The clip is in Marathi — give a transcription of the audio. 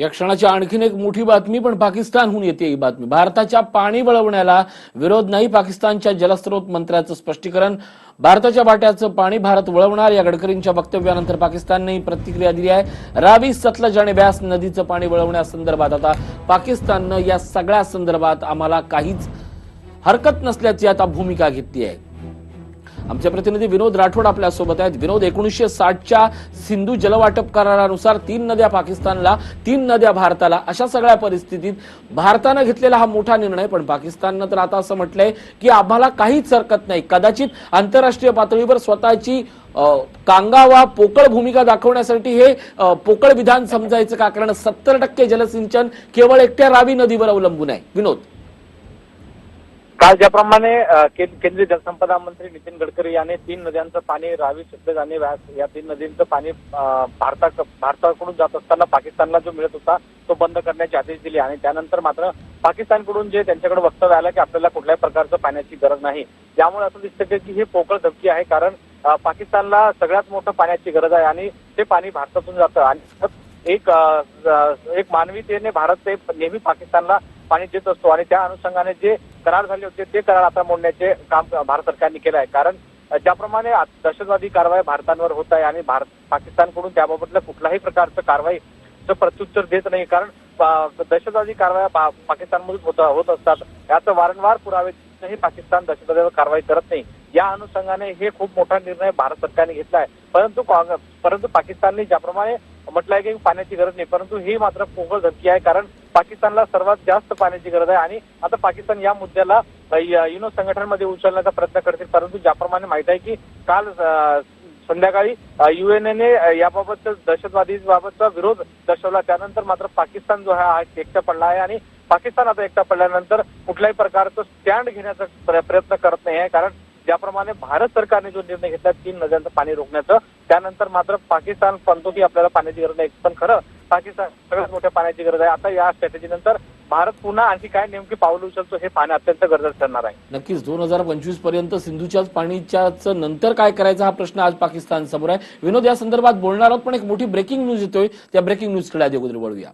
या क्षणाची आणखीन एक मोठी बातमी पण पाकिस्तानहून येते ही बातमी. भारताच्या पाणी वळवण्याला विरोध नाही पाकिस्तानच्या जलस्रोत मंत्र्याचं स्पष्टीकरण. भारताच्या वाट्याचं पाणी भारत वळवणार या गडकरींच्या वक्तव्यानंतर पाकिस्ताननेही प्रतिक्रिया दिली आहे. रावी सतलज आणि व्यास नदीचं पाणी वळवण्यासंदर्भात आता पाकिस्ताननं या सगळ्या संदर्भात आम्हाला काहीच हरकत नसल्याची आता भूमिका घेतली आहे. आमचे प्रतिनिधी विनोद राठोड आपल्यासोबत आहेत. विनोद एकोणीसशे साठच्या सिंधू जलवाटप करारानुसार तीन नद्या पाकिस्तानला तीन नद्या भारताला. अशा सगळ्या परिस्थितीत भारतानं घेतलेला हा मोठा निर्णय पण पाकिस्ताननं तर आता असं म्हटलंय की आम्हाला काहीच हरकत नाही. कदाचित आंतरराष्ट्रीय पातळीवर स्वतःची कांगा कांगावा पोकळ भूमिका दाखवण्यासाठी हे पोकळ विधान समजायचं का? कारण सत्तर टक्के जलसिंचन केवळ एकट्या रावी नदीवर अवलंबून आहे. विनोद. काल ज्याप्रमाणे केंद्रीय जलसंपदा मंत्री नितीन गडकरी यांनी तीन नद्यांचं पाणी रावी सतलज आणि व्यास या तीन नदींचं पाणी भारता भारताकडून जात असताना पाकिस्तानला जो मिळत होता तो बंद करण्याचे आदेश दिले आणि त्यानंतर मात्र पाकिस्तानकडून जे त्यांच्याकडे वक्तव्य आलं की आपल्याला कुठल्याही प्रकारचं पाण्याची गरज नाही. त्यामुळे असं दिसतं की ही पोकळ धमकी आहे कारण पाकिस्तानला सगळ्यात मोठं पाण्याची गरज आहे आणि ते पाणी भारतातून जातं. आणि एक एक मानवीतेने भारत ते नेहमी पाकिस्तानला पाणी देत असतो आणि त्या अनुषंगाने जे करार झाले होते ते करार आता मोडण्याचे काम भारत सरकारने केलं आहे. कारण ज्याप्रमाणे दहशतवादी कारवाई भारतांवर होत आहे आणि भारत पाकिस्तानकडून त्याबाबतल्या कुठल्याही प्रकारचं कारवाईचं प्रत्युत्तर देत नाही. कारण दहशतवादी कारवाया पा- पाकिस्तानमधून होत होत असतात. याचं वारंवार पुरावे पाकिस्तान दहशतवाद्यावर कारवाई करत नाही. या अनुषंगाने हे खूप मोठा निर्णय भारत सरकारने घेतला आहे. परंतु काँग- परंतु पाकिस्तानने ज्याप्रमाणे म्हटलं आहे की पाण्याची गरज नाही परंतु ही मात्र पोकळ धमकी आहे. कारण पाकिस्तानला सर्वात जास्त पाण्याची गरज आहे. आणि आता पाकिस्तान या मुद्द्याला युनो संघटनांमध्ये उचलण्याचा प्रयत्न करतील. परंतु ज्याप्रमाणे माहीत आहे की काल संध्याकाळी युएनएने याबाबत दहशतवादी बाबतचा विरोध दर्शवला. त्यानंतर मात्र पाकिस्तान जो आहे हा एकटा पडला आहे. आणि पाकिस्तान आता एकटा पडल्यानंतर कुठल्याही प्रकारचं स्टँड घेण्याचा प्रयत्न करत नाही आहे. कारण ज्याप्रमाणे भारत सरकारने जो निर्णय घेतला तीन नद्यांचं पाणी रोखण्याचं त्यानंतर मात्र पाकिस्तान म्हणतो की आपल्याला पाण्याची गरज नाही. पण खरं पाकिस्तान सगळ्यात मोठ्या पाण्याची गरज आहे. आता या स्ट्रॅटेजी नंतर भारत पुन्हा आणखी काय नेमकी पावलं उचलतो हे पाहणे अत्यंत गरजेचं ठरणार आहे. नक्कीच दोन हजार पंचवीसपर्यंत सिंधूच्याच पाणीच्याच नंतर काय करायचा हा प्रश्न आज पाकिस्तान समोर आहे. विनोद या संदर्भात बोलणार आहोत पण एक मोठी ब्रेकिंग न्यूज येतोय. त्या ब्रेकिंग न्यूजकडे आधी अगोदर वळूया.